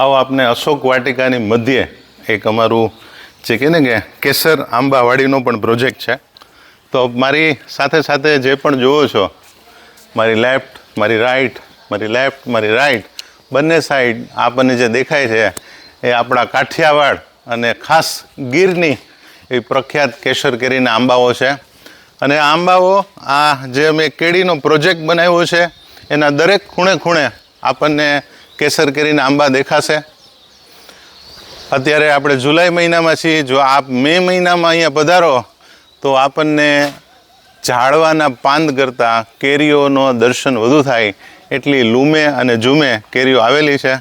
આવો આપને અશોક વાટિકાની મધ્યે એક અમારું જે કહે ને કે કેસર આંબાવાડીનો પણ પ્રોજેક્ટ છે. તો મારી સાથે સાથે જે પણ જુઓ છો, મારી લેફ્ટ, મારી રાઈટ, મારી લેફ્ટ, મારી રાઈટ, બંને સાઈડ આપણને જે દેખાય છે એ આપણા કાઠિયાવાડ અને ખાસ ગીરની એ પ્રખ્યાત કેસર કેરીના આંબાઓ છે. અને આંબાઓ, આ જે અમે કેળીનો પ્રોજેક્ટ બનાવ્યો છે, એના દરેક ખૂણે ખૂણે આપણને કેસર કેરીના આંબા દેખાશે. અત્યારે આપણે જુલાઈ મહિનામાં છીએ. જો આપ મે મહિનામાં અહીંયા પધારો, તો આપણને ઝાડવાના પાંદ કરતાં કેરીઓનો દર્શન વધુ થાય. એટલી લૂમે અને ઝૂમે કેરીઓ આવેલી છે.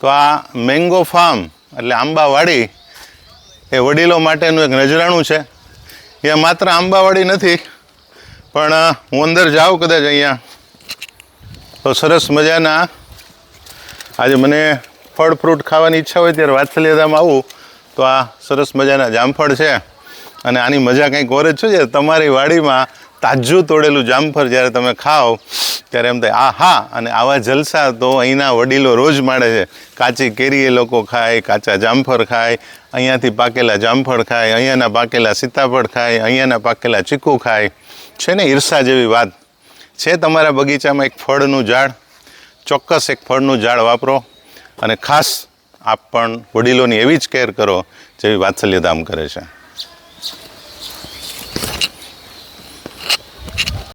તો આ મેંગો ફાર્મ, એટલે આંબાવાડી, એ વડીલો માટેનું એક નજરાણું છે. એ માત્ર આંબાવાડી નથી, પણ હું અંદર જાઉં કદાચ અહીંયા. તો સરસ મજાના આજે મને ફળ ફ્રૂટ ખાવાની ઈચ્છા હોય ત્યારે વાત્સલ્યધામ આવું. તો આ સરસ મજાના જામફળ છે. અને આની મજા કંઈક ઓર જ છે તમારી વાડીમાં તાજું તોડેલું જામફળ જ્યારે તમે ખાઓ, ત્યારે એમ થાય આ હા અને આવા જલસા તો અહીંના વડીલો રોજ માણે છે. કાચી કેરી એ લોકો ખાય, કાચા જામફળ ખાય, અહીંયાથી પાકેલા જામફળ ખાય, અહીંયાના પાકેલા સીતાફળ ખાય, અહીંયાના પાકેલા ચીકુ ખાય. છે ને ઈર્ષા જેવી વાત. છે તમારા બગીચામાં એક ફળનું ઝાડ? ચોક્કસ એક ફળનું ઝાડ વાપરો અને ખાસ આપ પણ વડીલોની એવી જ કેર કરો જેવી વાત્સલ્યધામ કરે છે.